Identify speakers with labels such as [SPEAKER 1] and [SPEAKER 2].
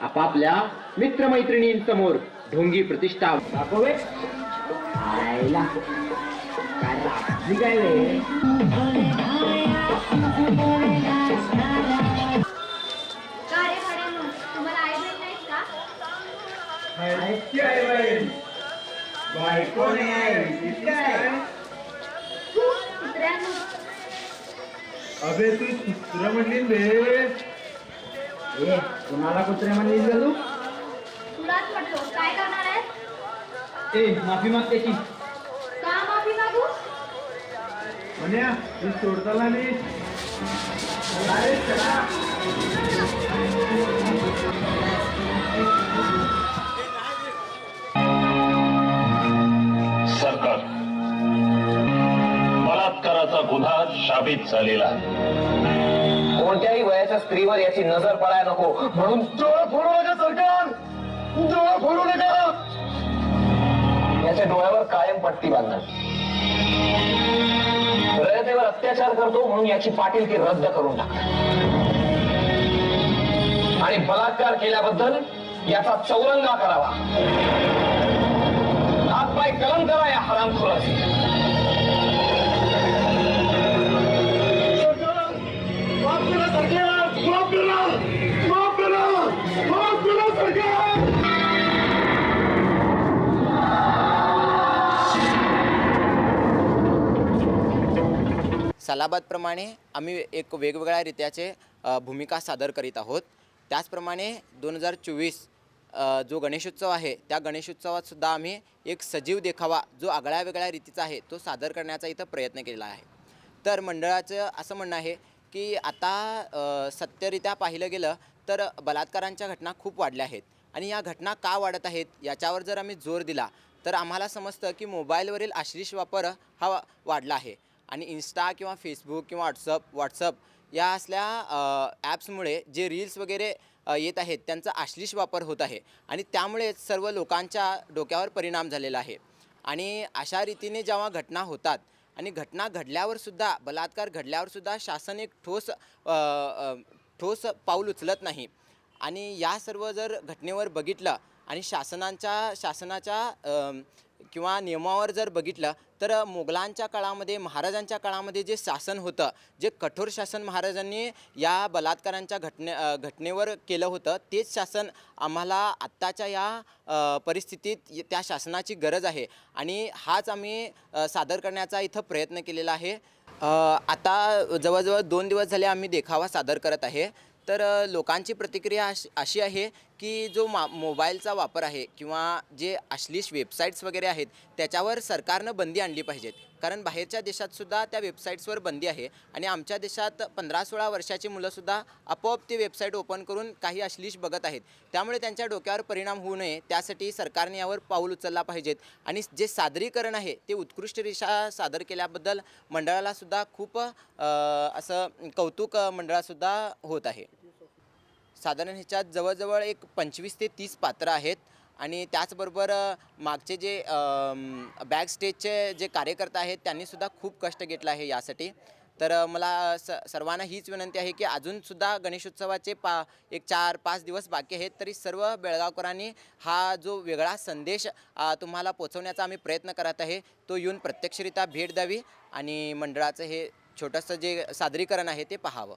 [SPEAKER 1] आपापल्या मित्रमैत्रिणींसमोर ढोंगी प्रतिष्ठा दाखवे आयला काय
[SPEAKER 2] अबे तू कुत्रा म्हणली
[SPEAKER 1] ए कुणाला कुत्रे म्हणली तू
[SPEAKER 3] तुलाच म्हटलो काय करणार आहेस?
[SPEAKER 1] ए माफी माग त्याची
[SPEAKER 3] का माफी मागू?
[SPEAKER 2] म्हण्या मी सोडताना मी
[SPEAKER 4] सरकार बलात्काराचा गुन्हा साबित झालेला आहे.
[SPEAKER 5] कोणत्याही वयाच्या स्त्रीवर याची नजर पडायला नको. म्हणून डोळा फोडू नका सरकार! डोळा फोडू नका! याच्या डोळ्यावर कायम पट्टी बांधणार. रयतेवर अत्याचार करतो म्हणून याची पाटीलकी रद्द करून टाका आणि बलात्कार केल्याबद्दल याचा चौरंगा करावा. हातपाय कलम करा या हरामखोराचे.
[SPEAKER 6] सलाबादप्रमाणे आम्ही एक वेगवेगळ्या रित्याचे भूमिका सादर करीत आहोत. त्याचप्रमाणे दोन हजार चोवीस जो गणेशोत्सव आहे त्या गणेशोत्सवात सुद्धा आम्ही एक सजीव देखावा जो आगळ्या वेगळ्या रीतीचा आहे तो सादर करण्याचा इथं प्रयत्न केलेला आहे. तर मंडळाचं असं म्हणणं आहे की आता सत्यरित्या पाहिलं गेलं तर बलात्कारांच्या घटना खूप वाढल्या आहेत. आणि या घटना का वाढत आहेत याच्यावर जर आम्ही जोर दिला तर आम्हाला समजतं की मोबाईलवरील आश्लिष वापर हा वाढला आहे. आणि इन्स्टा किंवा फेसबुक किंवा व्हॉट्सअप व्हॉट्सअप या असल्या ॲप्समुळे जे रील्स वगैरे येत आहेत त्यांचा आश्लिष वापर होत आहे. आणि त्यामुळेच सर्व लोकांच्या डोक्यावर परिणाम झालेला आहे. आणि अशा रीतीने जेव्हा घटना होतात आणि घटना घडल्यावरसुद्धा बलात्कार घडल्यावरसुद्धा शासन एक ठोस ठोस पाऊल उचलत नाही. आणि या सर्व जर घटनेवर बघितलं आणि शासनांच्या शासनाच्या किंवा नियमावर जर बघितलं तर मोगलांच्या काळामध्ये महाराजांच्या काळामध्ये जे शासन होतं जे कठोर शासन महाराजांनी या बलात्कारांच्या घटने घटनेवर केलं होतं तेच शासन आम्हाला आत्ताच्या या परिस्थितीत त्या शासनाची गरज आहे. आणि हाच आम्ही सादर करण्याचा इथं प्रयत्न केलेला आहे. आता जवळजवळ दोन दिवस झाले आम्ही देखावा सादर करत आहे. तर लोकांची प्रतिक्रिया अशी अशी आहे की जो मा मोबाईलचा वापर आहे किंवा जे अश्लीष वेबसाईट्स वगैरे आहेत त्याच्यावर सरकारनं बंदी आणली पाहिजेत. कारण बाहेरच्या देशातसुद्धा त्या वेबसाईट्सवर बंदी आहे. आणि आमच्या देशात पंधरा सोळा वर्षाची मुलंसुद्धा आपोआप ती वेबसाईट ओपन करून काही अश्लीष बघत आहेत. त्यामुळे त्यांच्या डोक्यावर परिणाम होऊ नये. त्यासाठी सरकारने यावर पाऊल उचलला पाहिजेत. आणि जे सादरीकरण आहे ते उत्कृष्टरिषा सादर केल्याबद्दल मंडळालासुद्धा खूप असं कौतुक मंडळासुद्धा होत आहे. साधारण ह्याच्यात जवळजवळ एक पंचवीस ते तीस पात्र आहेत. आणि त्याचबरोबर मागचे जे बॅक स्टेजचे जे कार्यकर्ता आहेत त्यांनीसुद्धा खूप कष्ट घेतला आहे यासाठी. तर मला स सर्वांना हीच विनंती आहे की अजूनसुद्धा गणेशोत्सवाचे पा एक चार पाच दिवस बाकी आहेत तरी सर्व बेळगावकरांनी हा जो वेगळा संदेश तुम्हाला पोचवण्याचा आम्ही प्रयत्न करत आहे तो येऊन प्रत्यक्षरित्या भेट द्यावी आणि मंडळाचं हे छोटंसं जे सादरीकरण आहे ते पाहावं.